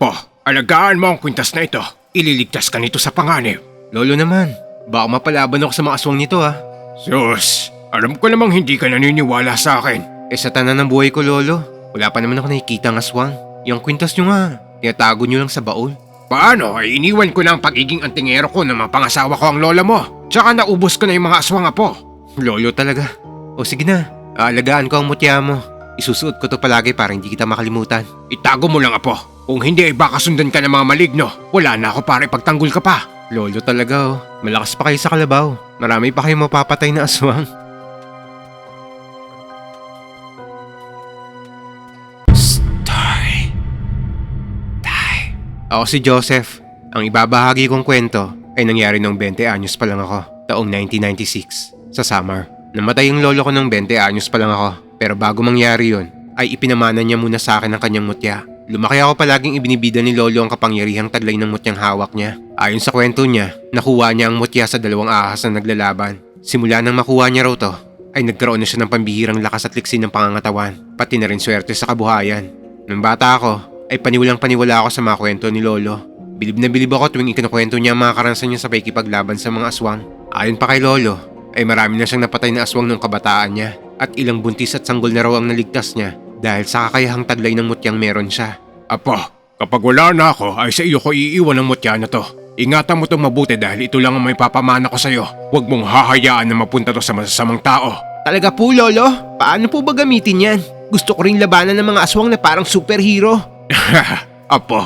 Apo, alagaan mo ang kwintas na ito. Ililigtas ka nito sa panganib. Lolo naman, baka mapalaban ako sa mga aswang nito ah. Sus, alam ko namang hindi ka naniniwala sa akin. Eh sa tanan ng buhay ko lolo, wala pa naman ako nakikita ng aswang. Yung kwintas nyo nga, tinatago nyo lang sa baul. Paano ay iniwan ko na ang pagiging antingero ko na mapangasawa ko ang lola mo? Tsaka naubos ko na yung mga aswang apo. Lolo talaga. O sige na, aalagaan ko ang mutya mo. Isusuot ko to palagi para hindi kita makalimutan. Itago mo lang apo. Kung hindi ay baka sundan ka ng mga maligno. Wala na ako para ipagtanggol ka pa. Lolo talaga oh, malakas pa kayo sa kalabaw. Marami pa kayong mapapatay na aswang. Story. Ako si Joseph. Ang ibabahagi kong kwento ay nangyari noong 20 anyos pa lang ako, taong 1996, sa summer. Namatay yung lolo ko nung 20 anyos pa lang ako, pero bago mangyari yun, ay ipinamana niya muna sa akin ang kanyang mutya. Lumaki ako palaging ibinibida ni lolo ang kapangyarihang taglay ng mutyang hawak niya. Ayon sa kwento niya, nakuha niya ang mutya sa dalawang ahas na naglalaban. Simula nang makuha niya raw to, ay nagkaroon na siya ng pambihirang lakas at liksi ng pangangatawan, pati na rin swerte sa kabuhayan. Nung bata ako, ay paniwalang paniwala ako sa mga kwento ni Lolo. Bilib na bilib ako tuwing ikinukwento niya ang mga karanasan niya sa pakikipaglaban sa mga aswang. Ayon pa kay Lolo, ay marami na siyang napatay na aswang nung kabataan niya at ilang buntis at sanggol na raw ang naligtas niya dahil sa kakayahang taglay ng mutyang meron siya. Apo, kapag wala na ako ay sa iyo ko iiwan ang mutya na to. Ingatan mo itong mabuti dahil ito lang ang may papamana ko sa iyo. Huwag mong hahayaan na mapunta to sa masasamang tao. Talaga po, Lolo? Paano po ba gamitin yan? Gusto ko ring labanan ng mga aswang na parang superhero. Apo,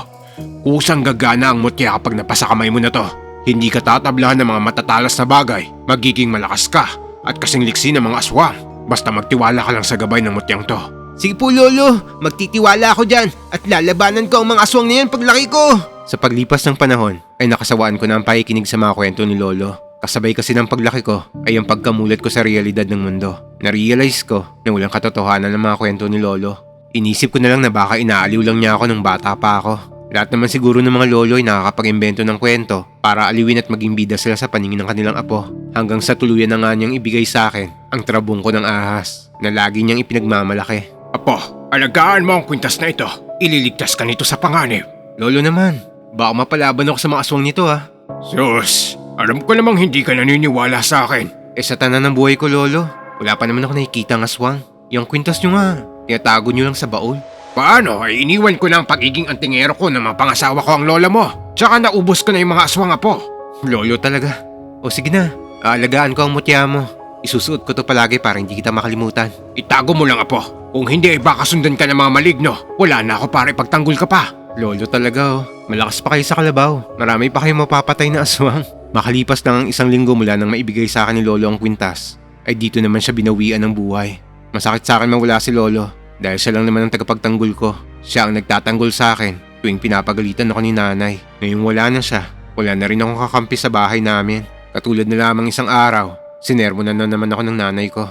kusang gagana ang mutya kapag napasa kamay mo na to. Hindi ka tatablahan ng mga matatalas na bagay. Magiging malakas ka at kasing liksi ng mga aswang. Basta magtiwala ka lang sa gabay ng mutyang to. Sige po, Lolo. Magtitiwala ako dyan at lalabanan ko ang mga aswang na yan paglaki ko. Sa paglipas ng panahon, ay nakasawaan ko na ang pakikinig sa mga kwento ni Lolo. Kasabay kasi ng paglaki ko ay ang pagkamulat ko sa realidad ng mundo. Na-realize ko na walang katotohanan ng mga kwento ni Lolo. Inisip ko na lang na baka inaaliw lang niya ako nung bata pa ako. Lahat naman siguro ng mga lolo ay nakakapag-imbento ng kwento para aliwin at maging bida sila sa paningin ng kanilang apo. Hanggang sa tuluyan na nga niyang ibigay sa akin ang trabong ko ng ahas na lagi niyang ipinagmamalaki. Apo, alagaan mo ang kwintas na ito. Ililigtas ka nito sa panganib. Lolo naman, baka mapalaban ako sa mga aswang nito ah. Sus, alam ko namang hindi ka naniniwala sa akin. Eh sa tanan ng buhay ko lolo, wala pa naman ako nakikita ng aswang. Yung kwintas niyo nga, tinatago niyo lang sa baul. Paano ay iniwan ko na ang pagiging antingero ko na mapangasawa ko ang lola mo. Tsaka naubos ko na yung mga aswang apo. Lolo talaga. O sige na, aalagaan ko ang mutya mo. Isusuot ko to palagi para hindi kita makalimutan. Itago mo lang apo. Kung hindi ay baka sundan ka ng mga maligno. Wala na ako para ipagtanggol ka pa. Lolo talaga oh. Malakas pa kayo sa kalabaw. Marami pa kayong mapapatay na aswang. Makalipas lang ang isang linggo mula nang maibigay sa akin ni Lolo ang kwintas, ay dito naman siya binawian ng buhay. Masakit sa akin mawala si Lolo dahil siya lang naman ang tagapagtanggol ko. Siya ang nagtatanggol sa akin tuwing pinapagalitan ako ni nanay. Ngayong wala na siya, wala na rin akong kakampi sa bahay namin. Katulad na lamang isang araw, sinermo na, na naman ako ng nanay ko.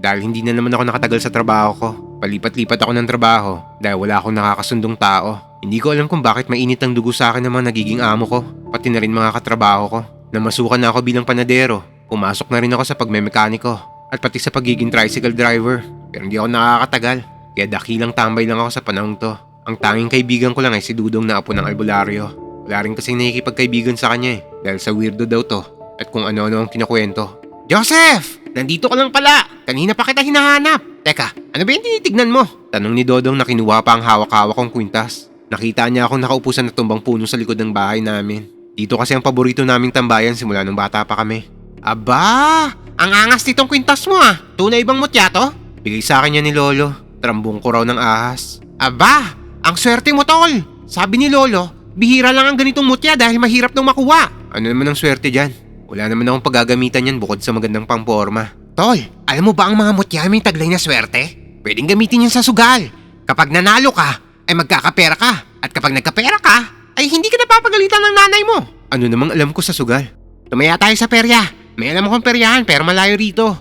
Dahil hindi na naman ako nakatagal sa trabaho ko. Palipat-lipat ako ng trabaho dahil wala akong nakakasundong tao. Hindi ko alam kung bakit mainit ang dugo sa akin ng mga nagiging amo ko, pati na rin mga katrabaho ko. Namasukan na ako bilang panadero, pumasok na rin ako sa pagmemekaniko, at pati sa pagiging tricycle driver. Pero hindi ako nakakatagal, kaya dakilang tambay lang ako sa panahong to. Ang tanging kaibigan ko lang ay si Dudong na apo ng albularyo. Wala rin kasing nakikipagkaibigan sa kanya eh, dahil sa weirdo daw to, at kung ano-ano ang kinakwento. Joseph! Nandito ka lang pala! Kanina pa kita hinahanap! Teka, ano ba yung tinitignan mo? Tanong ni Dodong na kinuha pa ang hawak-hawak kong kwintas. Nakita niya akong nakaupo sa natumbang puno sa likod ng bahay namin. Dito kasi ang paborito naming tambayan simula nung bata pa kami. Aba! Ang angas nitong kwintas mo ah! Tunay bang mutya to? Bigay sa akin yan ni Lolo. Trambong ko raw ng ahas. Aba! Ang swerte mo tol! Sabi ni Lolo, bihira lang ang ganitong mutya dahil mahirap nang makuha. Ano naman ang swerte dyan? Wala naman akong paggagamitan yan bukod sa magandang pangporma. Tol, alam mo ba ang mga mutya may taglay na swerte? Pwedeng gamitin yan sa sugal. Kapag nanalo ka, ay magkakapera ka. At kapag nagkapera ka, ay hindi ka napapagalitan ng nanay mo. Ano namang alam ko sa sugal? Tumaya tayo sa perya. May alam akong peryahan pero malayo rito.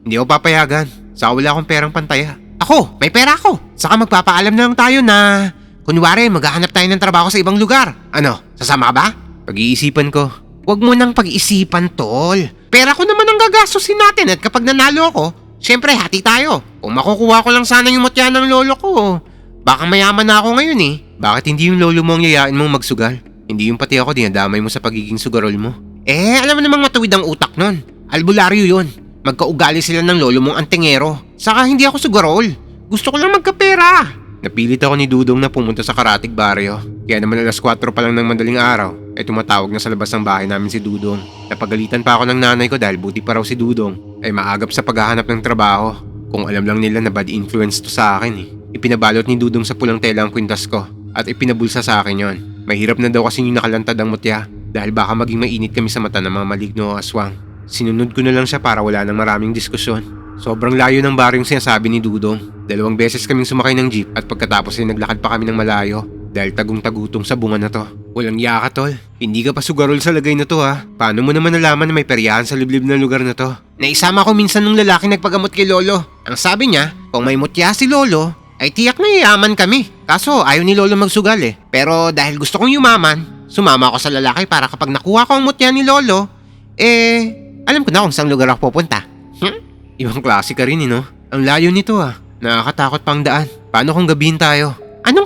Hindi ako papayagan. Saka wala akong perang pantaya. Ako, may pera ako. Saka magpapaalam na lang tayo na... Kunwari, maghahanap tayo ng trabaho sa ibang lugar. Ano, sasama ba? Pag-iisipan ko. Huwag mo nang pag-isipan, tol. Pera ko naman ang gagastusin natin at kapag nanalo ako, syempre hati tayo. Kung makukuha ko lang sana yung mutya ng lolo ko, Baka mayaman na ako ngayon eh. Bakit hindi yung lolo mo ang yayain mong magsugal? Hindi yung pati ako dinadamay mo sa pagiging sugarol mo. Eh, alam mo namang matuwid ang utak nun. Albularyo yun. Magkaugali sila ng lolo mong antingero. Saka hindi ako sugarol. Gusto ko lang magkapera. Napilit ako ni Dudong na pumunta sa Karatig Barrio. Kaya naman alas 4 pa lang ng madaling araw, ay tumatawag na sa labas ng bahay namin si Dudong. Napagalitan pa ako ng nanay ko dahil buti pa raw si Dudong ay maagap sa paghahanap ng trabaho. Kung alam lang nila na bad influence to sa akin eh. Ipinabalot ni Dudong sa pulang tela ang kwintas ko at ipinabulsa sa akin yon. Mahirap na daw kasi yung nakalantad ang mutya dahil baka maging mainit kami sa mata ng mga maligno o aswang. Sinunod ko na lang siya para wala nang maraming diskusyon. Sobrang layo ng bar yung sinasabi ni Dudong. Dalawang beses kaming sumakay ng jeep at pagkatapos ay naglakad pa kami ng malayo dahil tagong-tagutong sa bunga na to. Walang yaka tol. Hindi ka pa sugarol sa lagay na to ha. Paano mo naman nalaman na may peryahan sa liblib na lugar na to? Naisama ko minsan nung lalaki nagpagamot kay Lolo. Ang sabi niya, kung may mutya si Lolo, ay tiyak na yayaman kami. Kaso ayaw ni Lolo magsugal eh. Pero dahil gusto kong yumaman, sumama ako sa lalaki para kapag nakuha ko ang mutya ni Lolo, eh, alam ko na kung saan lugar ako pupunta. Hmm? Ibang klase ka rin eh no? Ang layo nito ah. Nakakatakot pang daan. Paano kung gabihin tayo? Anong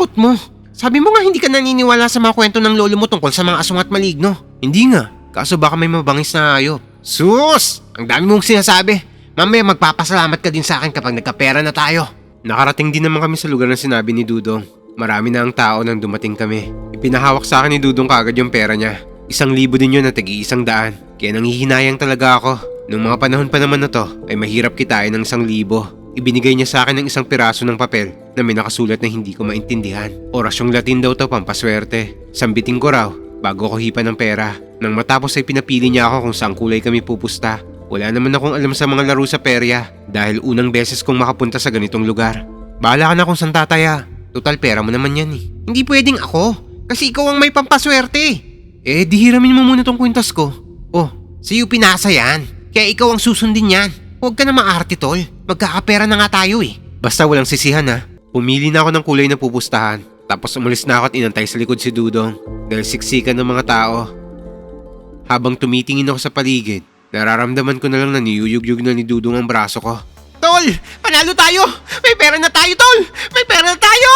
kinakatakot mo? Sabi mo nga hindi ka naniniwala sa mga kwento ng lolo mo tungkol sa mga aswang at maligno. Hindi nga. Kaso baka may mabangis na hayop. Sus! Ang dami mong sinasabi. Mamaya magpapasalamat ka din sa akin kapag nagkapera na tayo. Nakarating din naman kami sa lugar na sinabi ni Dudong. Marami na ang tao nang dumating kami. Ipinahawak sa akin ni Dudong kagad yung pera niya. Isang libo din yun at tagi isang daan. Kaya nanghihinayang talaga ako. Nung mga panahon pa naman na to, ay mahirap kitain ng isang libo. Ibinigay niya sa akin ng isang piraso ng papel na may nakasulat na hindi ko maintindihan. Orasyong Latin daw to pampaswerte. Sambitin ko raw bago ko hipa ng pera. Nang matapos ay pinapili niya ako kung saan kulay kami pupusta. Wala naman akong alam sa mga laro sa perya dahil unang beses kong makapunta sa ganitong lugar. Bahala ka na kung saan tataya. Total pera mo naman yan eh. Hindi pwedeng ako kasi ikaw ang may pampaswerte. Eh di hiramin mo muna tong kwintas ko. Oh, sa'yo pinasa yan. Kaya ikaw ang susundin yan. Huwag ka na maarte tol. Magkakapera na nga tayo eh. Basta walang sisihan ha. Pumili na ako ng kulay na pupustahan. Tapos umalis na ako at inantay sa likod si Dudong dahil siksikan ng mga tao. Habang tumitingin ako sa paligid, nararamdaman ko na lang na niyuyugyug na ni Dudong ang braso ko. Tol! Panalo tayo! May pera na tayo, Tol! May pera na tayo!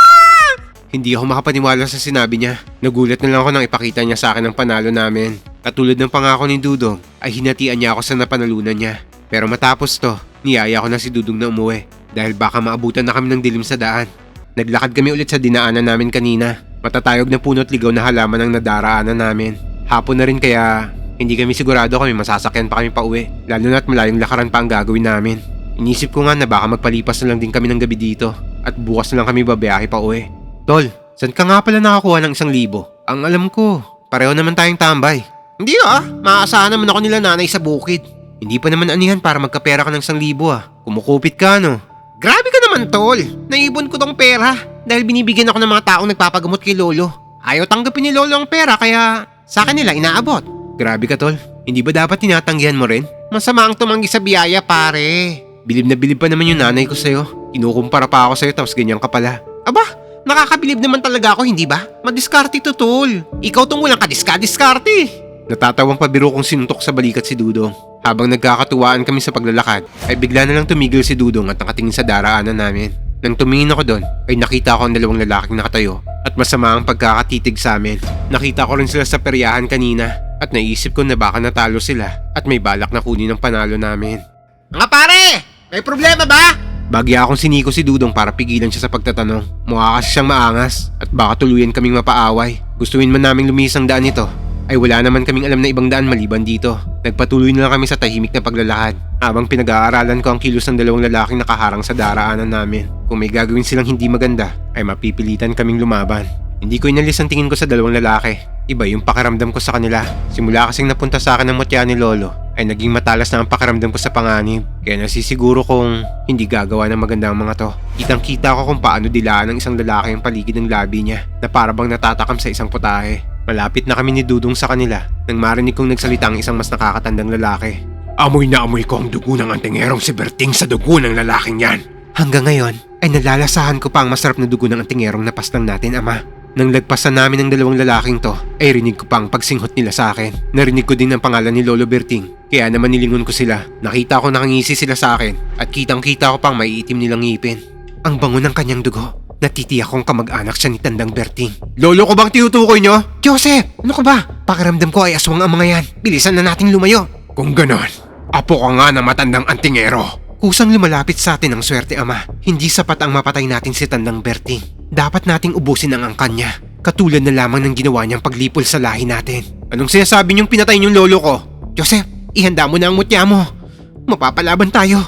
Hindi ako makapaniwala sa sinabi niya. Nagulat na lang ako nang ipakita niya sa akin ang panalo namin. Katulad ng pangako ni Dudong, ay hinatian niya ako sa napanalunan niya. Pero matapos to, niyaya ko na si Dudong na umuwi dahil baka maabutan na kami ng dilim sa daan. Naglakad kami ulit sa dinaanan namin kanina. Matatayog na puno at ligaw na halaman ang nadaraanan namin. Hapon na rin kaya hindi kami sigurado kami masasakyan pa kami pa uwi. Lalo na't malayong lakaran pa ang gagawin namin. Inisip ko nga na baka magpalipas na lang din kami ng gabi dito at bukas na lang kami babiyahe pa uwi. Tol, saan ka nga pala nakakuha ng isang libo? Ang alam ko, pareho naman tayong tambay. Hindi ah, maaasahan naman ako nila nanay sa bukid. Hindi pa naman anihan para magkapera ka ng isang libo ah. Kumukupit ka no. Grabe ka naman tol, naibon ko tong pera dahil binibigyan ako ng mga taong nagpapagamot kay Lolo. Ayaw tanggapin ni Lolo ang pera kaya sa akin nila inaabot. Grabe ka tol, hindi ba dapat tinatanggihan mo rin? Masama ang tumanggi sa biyaya pare. Bilib na bilib pa naman yung nanay ko sa'yo. Kinukumpara pa ako sa'yo tapos ganyan ka pala. Aba, nakakabilib naman talaga ako hindi ba? Madiskarte to tol. Ikaw tong walang kadiska-diskarte. Natatawang pabiro kong sinuntok sa balikat si Dudong. Habang nagkakatuwaan kami sa paglalakad, ay bigla na lang tumigil si Dudong at nakatingin sa daraanan namin. Nang tumingin ako doon, ay nakita ko ang dalawang lalaking nakatayo at masama ang pagkakatitig sa amin. Nakita ko rin sila sa peryahan kanina at naisip ko na baka natalo sila at may balak na kunin ang panalo namin. Mga pare! May problema ba? Bagya akong siniko si Dudong para pigilan siya sa pagtatanong. Mukha kasi siyang maangas at baka tuluyan kaming mapaaway. Gustuin man naming lumis ang daan nito ay wala naman kaming alam na ibang daan maliban dito. Nagpatuloy na lang kami sa tahimik na paglalakad habang pinag-aaralan ko ang kilos ng dalawang lalaking nakaharang sa daraanan namin. Kung may gagawin silang hindi maganda, ay mapipilitan kaming lumaban. Hindi ko inalis ang tingin ko sa dalawang lalaki. Iba yung pakiramdam ko sa kanila. Simula kasing napunta sa akin ng mutya ni Lolo, ay naging matalas na ang pakiramdam ko sa panganib. Kaya nasisiguro kong hindi gagawa ng maganda ang mga to. Kitang kita ko kung paano dilaan ng isang lalaki ang paligid ng labi niya na parabang natatakam sa isang putahe. Malapit na kami ni Dudong sa kanila nang marinig kong nagsalita ang isang mas nakakatandang lalaki. Amoy na amoy ko ang dugo ng antingerong si Berting sa dugo ng lalaking yan. Hanggang ngayon ay nalalasahan ko pa ang masarap na dugo ng antingerong napaslang natin ama. Nang lagpasan namin ng dalawang lalaking to, ay rinig ko pa ang pagsinghot nila sa akin. Narinig ko din ang pangalan ni Lolo Berting. Kaya naman nilingon ko sila. Nakita ko nakangisi sila sa akin at kitang kita ko pang maiitim nilang ngipin. Ang bango ng kanyang dugo. Natitiyak kong kamag-anak siya ni Tandang Berting. Lolo ko bang tinutukoy nyo? Joseph! Ano ka ba? Pakiramdam ko ay aswang ang mga yan. Bilisan na nating lumayo. Kung ganon, apo ka nga ng matandang antingero. Kusang lumalapit sa atin ang swerte ama. Hindi sapat ang mapatay natin si Tandang Berting. Dapat nating ubusin ang angkan niya. Katulad na lamang ng ginawa niyang paglipol sa lahi natin. Anong sinasabi niyong pinatay niyong lolo ko? Joseph, ihanda mo na ang mutya mo. Mapapalaban tayo.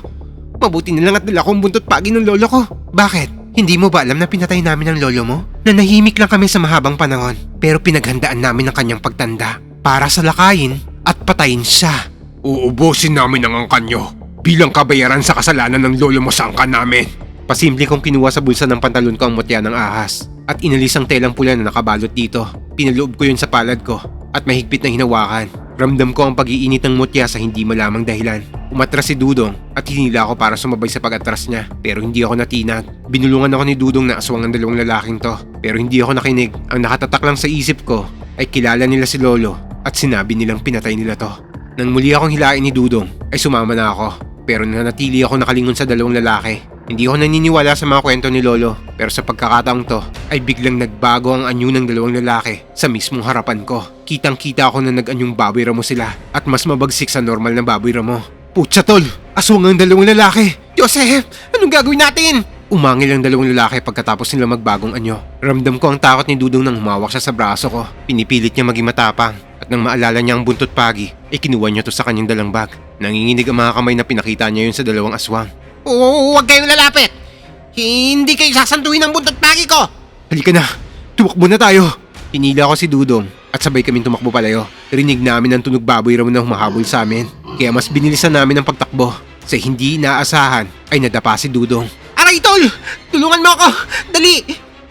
Mabuti na lang at dala kong buntot pagi ng lolo ko. Bakit? Hindi mo ba alam na pinatay namin ang lolo mo? Nanahimik lang kami sa mahabang panahon. Pero pinaghandaan namin ang kanyang pagtanda. Para sa lakayin at patayin siya. Uubusin namin ang angkan nyo bilang kabayaran sa kasalanan ng lolo mo sa angkan namin. Pasimple kong kinuha sa bulsa ng pantalon ko ang mutya ng ahas at inalis ang telang pula na nakabalot dito. Pinaloob ko yun sa palad ko at mahigpit na hinawakan. Ramdam ko ang pag-iinit ng mutya sa hindi malamang dahilan. Umatras si Dudong at hinila ako para sumabay sa pag-atras niya pero hindi ako natinag. Binulungan ako ni Dudong na aswang ng dalawang lalaking to pero hindi ako nakinig. Ang nakatatak lang sa isip ko ay kilala nila si Lolo at sinabi nilang pinatay nila to. Nang muli akong hilain ni Dudong ay sumama na ako pero nanatili ako nakalingon sa dalawang lalaki. Hindi ako naniniwala sa mga kwento ni Lolo pero sa pagkakataong to ay biglang nagbago ang anyo ng dalawang lalaki sa mismong harapan ko. Kitang kita ako na nag-anyong baboy ramo sila at mas mabagsik sa normal na baboy ramo. Putsa tol! Aswang ang dalawang lalaki! Joseph! Anong gagawin natin? Umangil ang dalawang lalaki pagkatapos nila magbagong anyo. Ramdam ko ang takot ni Dudong nang humawak siya sa braso ko. Pinipilit niya maging matapang at nang maalala niya ang buntot pagi, ay kinuha niya to sa kanyang dalang bag. Nanginginig ang mga kamay na pinakita niya yun sa dalawang aswang. Oo, huwag kayong lalapit! Hindi kayo sasantuin ng buntot pagi ko! Halika na! Tumakbo na tayo! Hinila ko si Dudong at sabay kaming tumakbo palayo. Rinig namin ang tunog baboy raw na humahabol sa amin. Kaya mas binilisan namin ang pagtakbo. Sa hindi inaasahan ay nadapa si Dudong. Aray, tol! Tulungan mo ako! Dali!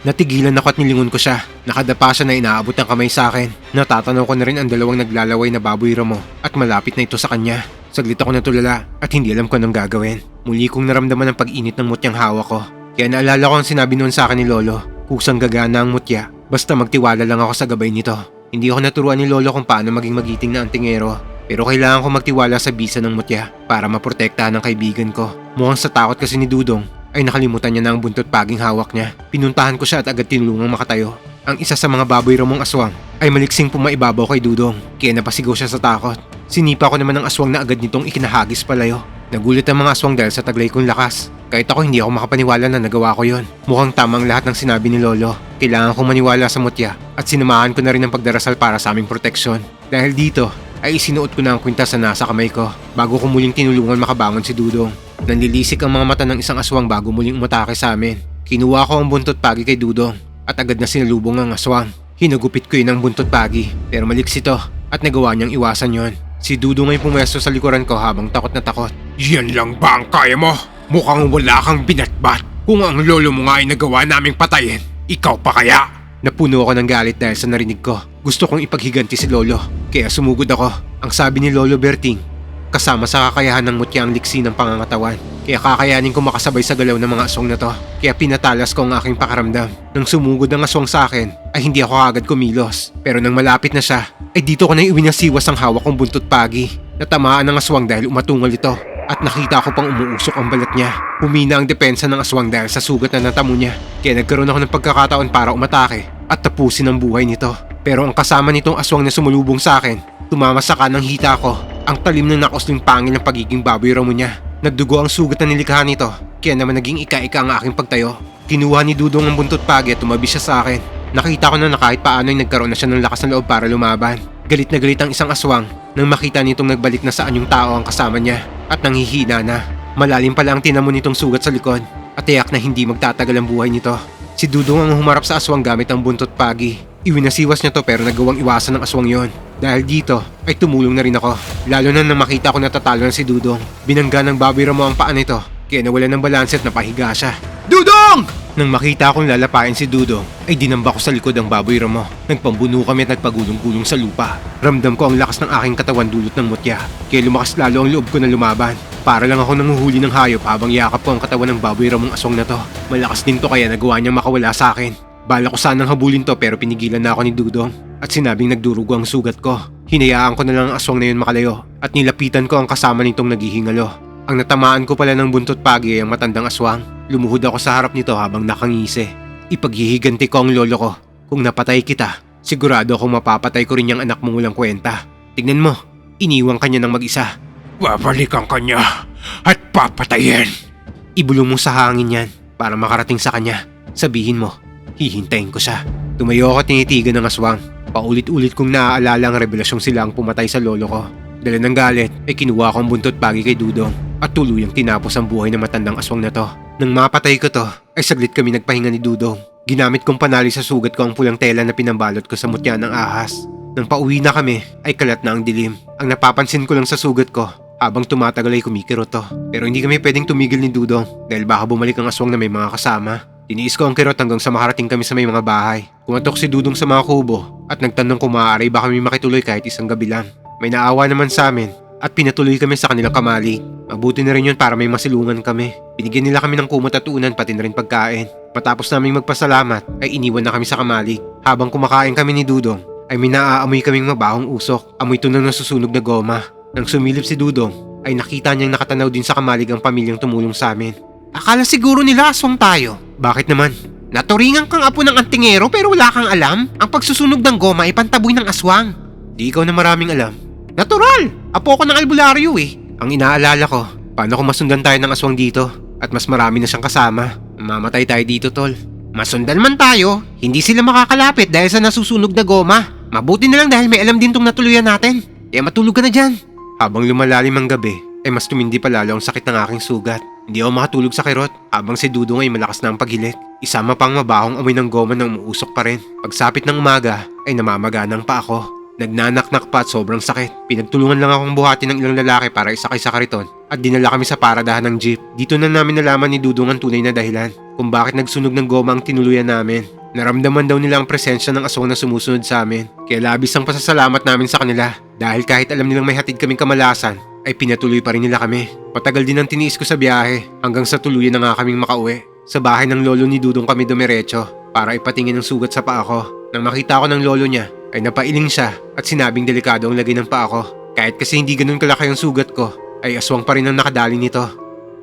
Natigilan ako at nilingon ko siya. Nakadapa siya na inaabot ng kamay sa akin. Natatanaw ko na rin ang dalawang naglalaway na baboy ramo at malapit na ito sa kanya. Saglit ako natulala at hindi alam ko anong gagawin. Muli kong naramdaman ang pag-init ng mutyang hawak ko. Kaya naalala ko ang sinabi noon sa akin ni Lolo. Kusang gagana ang mutya. Basta magtiwala lang ako sa gabay nito. Hindi ako naturuan ni Lolo kung paano maging magiting na antingero. Pero kailangan ko magtiwala sa bisa ng mutya para maprotektahan ang kaibigan ko. Mukhang sa takot kasi ni Dudong ay nakalimutan niya na ang buntot paging hawak niya. Pinuntahan ko siya at agad tinulungang makatayo. Ang isa sa mga baboy ramong aswang ay maliksing pumaibabaw kay Dudong kaya napasigaw siya sa takot. Sinipa ko naman ang aswang na agad nitong ikinahagis palayo. Nagulit ang mga aswang dahil sa taglay kong lakas. Kahit ako hindi ako makapaniwala na nagawa ko yon. Mukhang tamang lahat ng sinabi ni Lolo. Kailangan kong maniwala sa mutya at sinamahan ko na rin ang pagdarasal para sa aming proteksyon. Dahil dito ay isinuot ko na ang kwintas na nasa kamay ko bago ko muling tinulungan makabangon si Dudong. Nanlilisik ang mga mata ng isang aswang bago muling umatake sa amin. Kinuha ko ang buntot pagi kay Dudong at agad na sinalubong ang aswang. Hinagupit ko yun ang buntot pagi pero maliksi to at nagawa niyang iwasan yon. Si Dudong ay pumwesto sa likuran ko habang takot na takot. Yan lang ba ang kaya mo? Mukhang wala kang binatbat. Kung ang lolo mo nga ay nagawa naming patayin, ikaw pa kaya? Napuno ako ng galit dahil sa narinig ko. Gusto kong ipaghiganti si Lolo, kaya sumugod ako. Ang sabi ni Lolo Berting, kasama sa kakayahan ng mutya ang liksi ng pangangatawan. Kaya kakayanin ko makasabay sa galaw ng mga aswang na to. Kaya pinatalas ko ang aking pakaramdam. Nang sumugod ang aswang sa akin, ay hindi ako agad kumilos. Pero nang malapit na siya, ay dito ko na iwinasiwas ang hawak kong buntot pagi. Natamaan ng aswang dahil umatungal ito. At nakita ko pang umuusok ang balat niya. Humina ang depensa ng aswang dahil sa sugat na natamo niya. Kaya nagkaroon ako ng pagkakataon para umatake at tapusin ang buhay nito. Pero ang kasama nitong aswang na sumulubong sa akin, tumama sa kanang hita ko. Ang talim ng nakosling pangil ng pagiging baboy ramo niya. Nagdugo ang sugat na nilikha nito, kaya naman naging ika-ika ang aking pagtayo. Kinuha ni Dudong ang buntot pagi at tumabi siya sa akin. Nakita ko na na kahit paano ay nagkaroon na siya ng lakas ng loob para lumaban. Galit na galit ang isang aswang nang makita nitong nagbalik na sa anyong tao ang kasama niya at nanghihina na. Malalim pala ang tinamo nitong sugat sa likod at tiyak na hindi magtatagal ang buhay nito. Si Dudong ang humarap sa aswang gamit ang buntot pagi. Iwinasiwas niya to pero nagawang iwasan ng aswang yon. Dahil dito ay tumulong na rin ako. Lalo na nang makita ko na tatalo na si Dudong. Binangga ng baboy ramo ang paa nito kaya nawala ng balanse at napahiga siya. Dudong! Nang makita akong lalapain si Dudong, ay dinamba ko sa likod ang baboy ramo. Nagpambuno kami at nagpagulong-gulong sa lupa. Ramdam ko ang lakas ng aking katawan dulot ng mutya. Kaya lumakas lalo ang loob ko na lumaban. Para lang ako nanguhuli ng hayop habang yakap ko ang katawan ng baboy ramong aswang na to. Malakas din to kaya nagawa niyang makawala sa akin. Bala ko sanang habulin to pero pinigilan na ako ni Dudong at sinabing nagdurugo ang sugat ko. Hinayaan ko na lang ang aswang na yun makalayo at nilapitan ko ang kasama nitong naghihingalo. Ang natamaan ko pala ng buntot pagi ay ang matandang aswang. Lumuhod ako sa harap nito habang nakangisi. Ipaghihiganti ko ang lolo ko. Kung napatay kita, sigurado akong mapapatay ko rin yung anak mong walang kwenta. Tignan mo, iniwang kanya ng mag-isa. Babalikan ka niya at papatayin. Ibulong mo sa hangin yan para makarating sa kanya. Sabihin mo, hihintayin ko siya. Tumayo ako tinitigan ng aswang. Paulit-ulit kong naaalala ang revelasyong sila ang pumatay sa lolo ko. Dala ng galit ay kinuha ko ang buntot pagi kay Dudong at tuluyang tinapos ang buhay ng matandang aswang na to. Nang mapatay ko to, ay saglit kami nagpahinga ni Dudong. Ginamit kong panali sa sugat ko ang pulang tela na pinambalot ko sa mutya ng ahas. Nang pauwi na kami, ay kalat na ang dilim. Ang napapansin ko lang sa sugat ko, habang tumatagal ay kumikirot to. Pero hindi kami pwedeng tumigil ni Dudong dahil baka bumalik ang aswang na may mga kasama. Tiniis ko ang kirot hanggang sa makarating kami sa may mga bahay. Kumatok si Dudong sa mga kubo at nagtanong kung maaari ba kami makituloy kahit isang gabi lang. May naawa naman sa amin at pinatuloy kami sa kanilang kamali. Mabuti na rin yun para may masilungan kami. Binigyan nila kami ng kumot at unan pati na rin pagkain. Matapos naming magpasalamat ay iniwan na kami sa kamali. Habang kumakain kami ni Dudong ay may naaamoy kaming mabahong usok. Amoy ito ng nasusunog na goma. Nang sumilip si Dudong ay nakita niyang nakatanaw din sa kamalig ang pamilyang tumulong sa amin. Akala siguro nila aswang tayo. Bakit naman? Naturingan kang apo ng antingero pero wala kang alam? Ang pagsusunog ng goma ay pantaboy ng aswang. Di ikaw na maraming alam. Natural! Apo ko ng albularyo eh. Ang inaalala ko, paano kung masundan tayo ng aswang dito at mas marami na siyang kasama? Mamatay tayo dito, tol. Masundan man tayo, hindi sila makakalapit dahil sa nasusunog na goma. Mabuti na lang dahil may alam din tong natuluyan natin. Kaya matulog ka na dyan. Habang lumalalim ang gabi, ay mas tumindi pa lalo ang sakit ng aking sugat. Hindi ako makatulog sa kirot habang si Dudong ay malakas na ang paghilit. Isama pang mabahong amoy ng goma na umuusok pa rin. Pagsapit ng umaga ay namamaganang pa ako. Nagnanaknak pa at sobrang sakit. Pinagtulungan lang akong buhati ng ilang lalaki para isakay sa kariton at dinala kami sa paradahan ng jeep. Dito na namin nalaman ni Dudong ang tunay na dahilan kung bakit nagsunog ng goma ang tinuluyan namin. Naramdaman daw nila ang presensya ng aswang na sumusunod sa amin. Kaya labis ang pasasalamat namin sa kanila dahil kahit alam nilang may hatid kaming kamalasan, ay pinatuloy pa rin nila kami. Matagal din ang tiniis ko sa biyahe hanggang sa tuluyan na nga kaming makauwi. Sa bahay ng lolo ni Dudong kami dumiretso para ipatingin ang sugat sa paa ko. Nang makita ko ng lolo niya, ay napailing siya at sinabing delikado ang lagay ng paa ko. Kahit kasi hindi ganun kalaki ang sugat ko, ay aswang pa rin ang nakadali nito.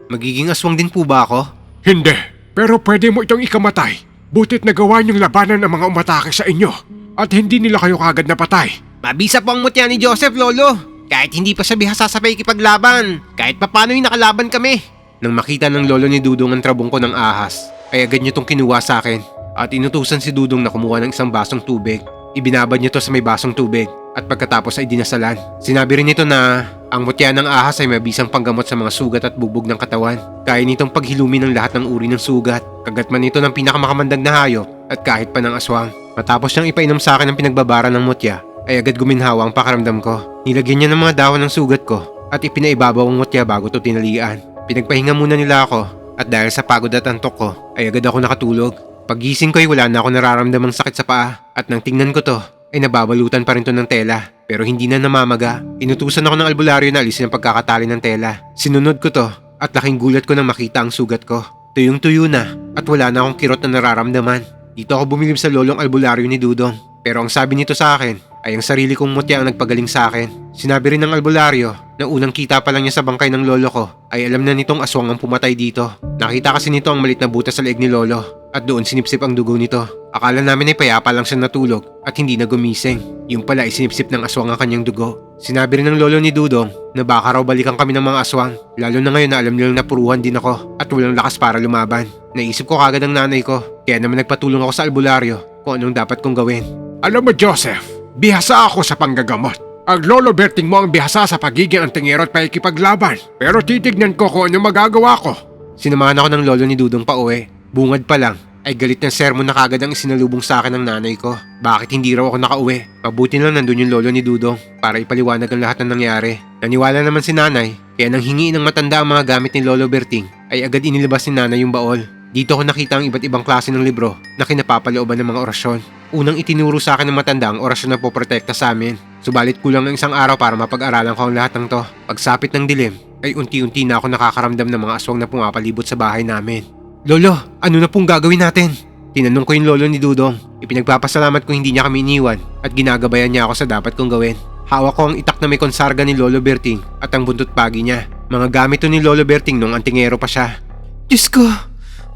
Magiging aswang din po ba ako? Hindi, pero pwede mo itong ikamatay. Butit nagawa niyong labanan ang mga umatake sa inyo at hindi nila kayo kagad napatay. Mabisa po ang mutya ni Joseph, Lolo. Kahit hindi pa siya bihasa sa pakikipaglaban. Kahit papano'y nakalaban kami. Nang makita ng lolo ni Dudong ang trabong ko ng ahas, ay agad niya itong kinuha sa akin at inutusan si Dudong na kumuha ng isang basong tubig. Ibinabad niya to sa may basong tubig at pagkatapos ay dinasalan. Sinabi rin nito na ang mutya ng ahas ay mabisang panggamot sa mga sugat at bubog ng katawan. Kaya nitong paghilumi ng lahat ng uri ng sugat. Kagat man ito ng pinakamakamandag na hayop at kahit pa ng aswang. Matapos niyang ipainom sa akin ang pinagbabara ng mutya, ay agad guminhawa ang pakaramdam ko. Nilagyan niya ng mga dawa ng sugat ko at ipinaibabaw ang mutya bago to tinalian. Pinagpahinga muna nila ako at dahil sa pagod at antok ko ay agad ako nakatulog. Pagising ko ay wala na ako nararamdamang sakit sa paa at nang tingnan ko to ay nababalutan pa rin to ng tela pero hindi na namamaga. Inutusan ako ng albularyo na alisin ang pagkakatali ng tela. Sinunod ko to at laking gulat ko nang makita ang sugat ko. Tuyong tuyo na at wala na akong kirot na nararamdaman. Dito ako bumilib sa lolong albularyo ni Dudong. Pero ang sabi nito sa akin ay ang sarili kong mutya ang nagpagaling sa akin. Sinabi rin ng albularyo na unang kita pa lang niya sa bangkay ng lolo ko ay alam na nitong aswang ang pumatay dito. Nakita kasi nito ang malit na butas sa leeg ni lolo at doon sinipsip ang dugo nito. Akala namin ay payapa lang siya natulog at hindi na gumising. Yung pala ay sinipsip ng aswang ang kanyang dugo. Sinabi rin ng lolo ni Dudong na baka raw balikan kami ng mga aswang lalo na ngayon na alam nilang napuruhan din ako at walang lakas para lumaban. Naisip ko kagad ang nanay ko kaya naman nagpatulong ako sa albularyo kung anong dapat kong gawin. Alam mo Joseph, bihasa ako sa panggagamot. Ang lolo Berting mo ang bihasa sa pagiging antingero at pakikipaglaban. Pero titignan ko kung anong magagawa ko. Sinamahan ako ng lolo ni Dudong pa uwi. Bungad pa lang, ay galit ng sermon na kagad ang isinalubong sa akin ng nanay ko. Bakit hindi raw ako nakauwi? Mabuti lang nandun yung lolo ni Dudong para ipaliwanag ang lahat ng nangyari. Naniwala naman si nanay, kaya nang hingi ng matanda ang mga gamit ni Lolo Berting, ay agad inilabas ni nanay yung baol. Dito ko nakita ang iba't ibang klase ng libro na kinapapalooban ng mga orasyon. Unang itinuro sa akin ng matanda ang orasyon na poprotekta sa amin. Subalit kulang ng isang araw para mapag-aralan ko ang lahat ng to. Pagsapit ng dilim, ay unti-unti na ako nakakaramdam ng mga aswang na pumapalibot sa bahay namin. Lolo, ano na pong gagawin natin? Tinanong ko yung lolo ni Dudong. Ipinagpapasalamat ko hindi niya kami iniwan at ginagabayan niya ako sa dapat kong gawin. Hawak ko ang itak na may konsarga ni Lolo Berting at ang buntot pagi niya. Mga gamit ni Lolo Berting nung antingero pa siya. Diyos ko,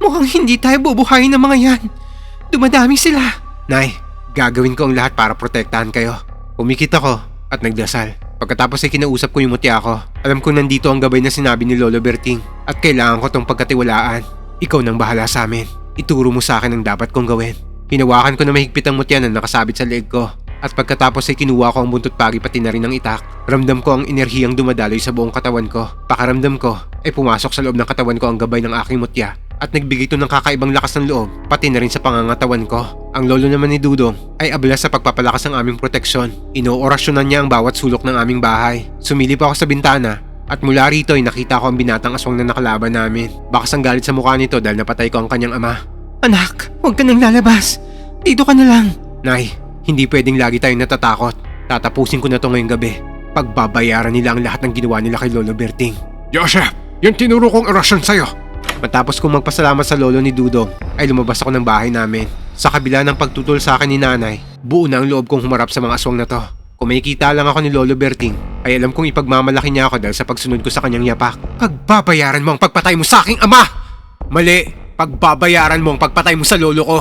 mukhang hindi tayo bubuhayin ng mga yan. Dumadami sila. Nay, gagawin ko ang lahat para protektahan kayo. Umikit ako at nagdasal. Pagkatapos ay kinausap ko yung mutya ko. Alam ko nandito ang gabay na sinabi ni Lolo Berting at kailangan ko tong pagkatiwalaan. Ikaw nang bahala sa amin. Ituro mo sa akin ang dapat kong gawin. Hinawakan ko na mahigpit ang mutya na nakasabit sa leeg ko. At pagkatapos ay kinuha ko ang buntot pagi pati na rin ang itak. Ramdam ko ang enerhiyang dumadaloy sa buong katawan ko. Pakaramdam ko ay pumasok sa loob ng katawan ko ang gabay ng aking mutya at nagbigay ito ng kakaibang lakas ng loob pati na rin sa pangangatawan ko. Ang lolo naman ni Dudong ay abala sa pagpapalakas ng aming proteksyon. Inoorasyonan niya ang bawat sulok ng aming bahay. Sumilip ako sa bintana at mula rito ay nakita ko ang binatang aswang na nakalaban namin. Bakas ang galit sa mukha nito dahil napatay ko ang kanyang ama. Anak, huwag ka nang lalabas. Dito ka na lang. Nay, hindi pwedeng lagi tayong natatakot. Tatapusin ko na to ngayong gabi. Pagbabayaran nila ang lahat ng ginawa nila kay Lolo Berting. Joseph, yung tinuro kong orasyon sa'yo. Matapos kong magpasalamat sa lolo ni Dudong, ay lumabas ako ng bahay namin. Sa kabila ng pagtutol sa akin ni nanay, buo na ang loob kong humarap sa mga aswang na to. Kung makikita lang ako ni Lolo Berting, ay alam kong ipagmamalaki niya ako dahil sa pagsunod ko sa kanyang yapak. Pagbabayaran mo ang pagpatay mo sa aking ama! Mali! Pagbabayaran mo ang pagpatay mo sa lolo ko!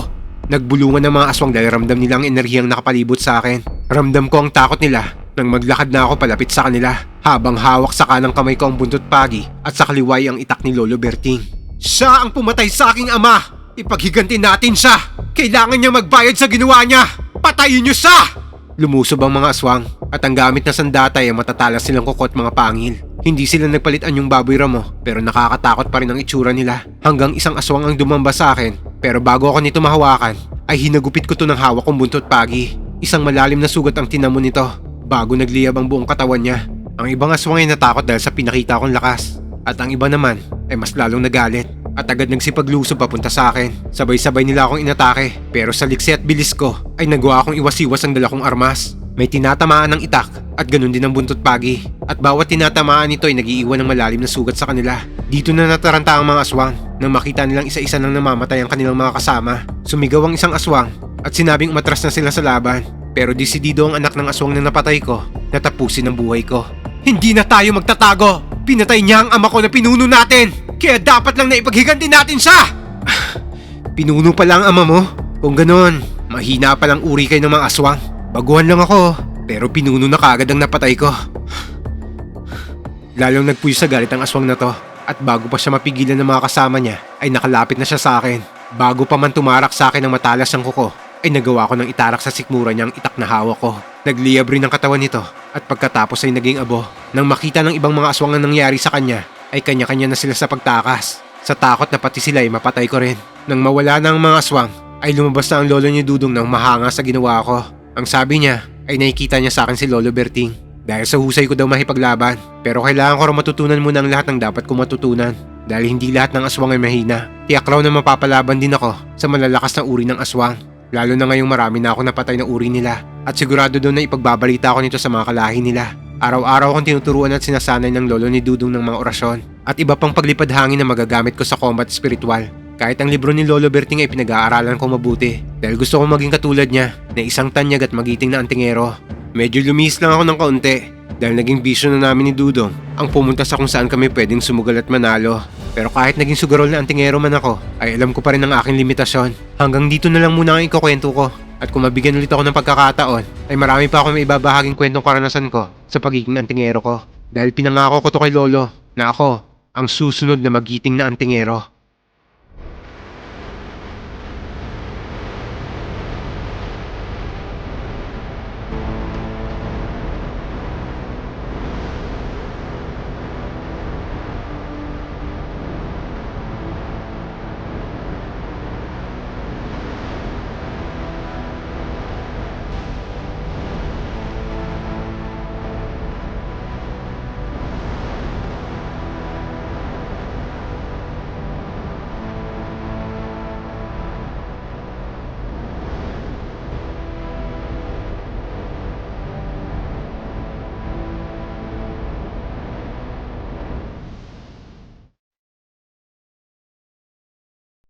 Nagbulungan ng mga aswang dahil ramdam nila ang enerhiyang nakapalibot sa akin. Ramdam ko ang takot nila nang maglakad na ako palapit sa kanila habang hawak sa kanang kamay ko ang buntot pagi at sa kaliway ang itak ni Lolo Berting. Siya ang pumatay sa aking ama! Ipaghiganti natin siya! Kailangan niya magbayad sa ginawa niya! Patayin niyo siya! Lumusob ang mga aswang at ang gamit na sandata ay matatalas silang kukot mga pangil. Hindi sila nagpalit anyong baboy ramo pero nakakatakot pa rin ang itsura nila. Hanggang isang aswang ang dumamba sa akin pero bago ako nito mahawakan ay hinagupit ko to ng hawak kong buntot pagi. Isang malalim na sugat ang tinamo nito bago nagliyab ang buong katawan niya. Ang ibang aswang ay natakot dahil sa pinakita kong lakas at ang iba naman ay mas lalong nagalit at agad nagsipaglusob papunta sa akin. Sabay-sabay nila akong inatake pero sa liksi at bilis ko ay nagawa akong iwas-iwas ang dala kong armas. May tinatamaan ng itak at ganun din ang buntot pagi. At bawat tinatamaan nito ay nagiiwan ng malalim na sugat sa kanila. Dito na nataranta ang mga aswang nang makita nilang isa-isa nang namamatay ang kanilang mga kasama. Sumigaw ang isang aswang at sinabing umatras na sila sa laban. Pero desidido ang anak ng aswang na napatay ko na tapusin ang buhay ko. Hindi na tayo magtatago! Pinatay niya ang ama ko na pinuno natin! Kaya dapat lang na ipaghiganti natin siya! Pinuno pa lang ang ama mo? Kung ganon, mahina pa lang uri kayo ng mga aswang. Baguhan lang ako, pero pinuno na kagad ang napatay ko. Lalong nagpuyo sa galit ang aswang na to at bago pa siya mapigilan ng mga kasama niya ay nakalapit na siya sa akin. Bago pa man tumarak sa akin ng matalas ang kuko ay nagawa ko ng itarak sa sikmura niyang itak na hawak ko. Nagliyab rin ang katawan nito at pagkatapos ay naging abo. Nang makita ng ibang mga aswang ang nangyari sa kanya ay kanya-kanya na sila sa pagtakas. Sa takot na pati sila ay mapatay ko rin. Nang mawala na ang mga aswang ay lumabas na ang lolo ni Dudong nang mahanga sa ginawa ko. Ang sabi niya ay nakikita niya sa akin si Lolo Berting. Dahil sa husay ko daw mahipaglaban. Pero kailangan ko rin matutunan muna ang lahat ng dapat kong matutunan. Dahil hindi lahat ng aswang ay mahina. Tiyak raw na mapapalaban din ako sa malalakas na uri ng aswang. Lalo na ngayong marami na ako napatay na uri nila. At sigurado doon na ipagbabalita ko nito sa mga kalahi nila. Araw-araw akong tinuturuan at sinasanay ng lolo ni Dudong ng mga orasyon. At iba pang paglipad hangin na magagamit ko sa combat spiritual. Kahit ang libro ni Lolo Berting ay pinag-aaralan ko mabuti. Dahil gusto kong maging katulad niya na isang tanyag at magiting na antingero. Medyo lumis lang ako ng kaunti dahil naging bisyo na namin ni Dudong ang pumunta sa kung saan kami pwedeng sumugal at manalo. Pero kahit naging sugarol na antingero man ako, ay alam ko pa rin ang aking limitasyon. Hanggang dito na lang muna ang ikukwento ko. At kung mabigyan ulit ako ng pagkakataon, ay marami pa ako may ibabahaging kwentong karanasan ko sa pagiging antingero ko. Dahil pinangako ko to kay Lolo na ako ang susunod na magiting na antingero.